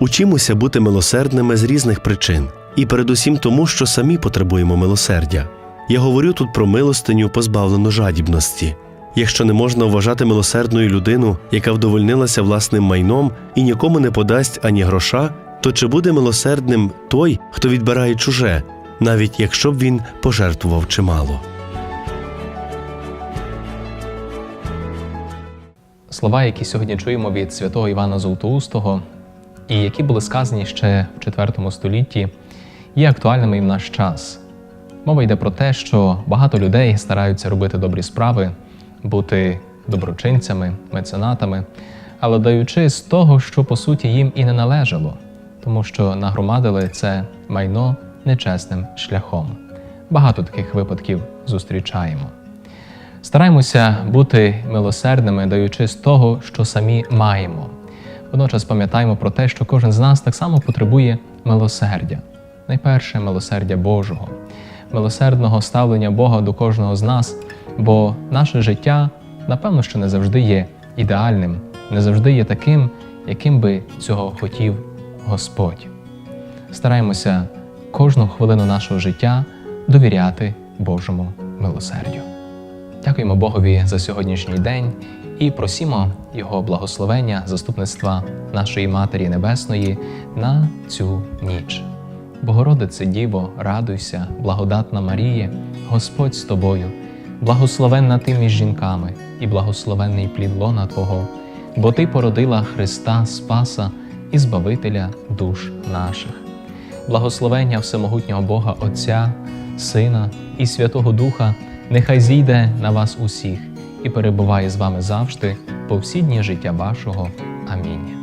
Учімося бути милосердними з різних причин, і передусім тому, що самі потребуємо милосердя. Я говорю тут про милостиню, позбавлену жадібності. Якщо не можна вважати милосердною людину, яка вдовольнилася власним майном і нікому не подасть ані гроша, то чи буде милосердним той, хто відбирає чуже, навіть якщо б він пожертвував чимало? Слова, які сьогодні чуємо від святого Івана Золотоустого, і які були сказані ще в IV столітті, є актуальними і в наш час. Мова йде про те, що багато людей стараються робити добрі справи, бути доброчинцями, меценатами, але даючи з того, що по суті їм і не належало, тому що нагромадили це майно нечесним шляхом. Багато таких випадків зустрічаємо. Стараємося бути милосердними, даючи з того, що самі маємо. Водночас пам'ятаємо про те, що кожен з нас так само потребує милосердя. Найперше милосердя Божого, милосердного ставлення Бога до кожного з нас, бо наше життя, напевно, що не завжди є ідеальним, не завжди є таким, яким би цього хотів Господь. Стараємося кожну хвилину нашого життя довіряти Божому милосердю. Дякуємо Богові за сьогоднішній день і просімо Його благословення, заступництва нашої Матері Небесної на цю ніч. Богородице Діво, радуйся, благодатна Маріє, Господь з тобою, благословенна ти між жінками, і благословенний плід лона Твого, бо Ти породила Христа Спаса і Збавителя душ наших. Благословення Всемогутнього Бога Отця, Сина і Святого Духа нехай зійде на вас усіх і перебуває з вами завжди по життя вашого. Амінь.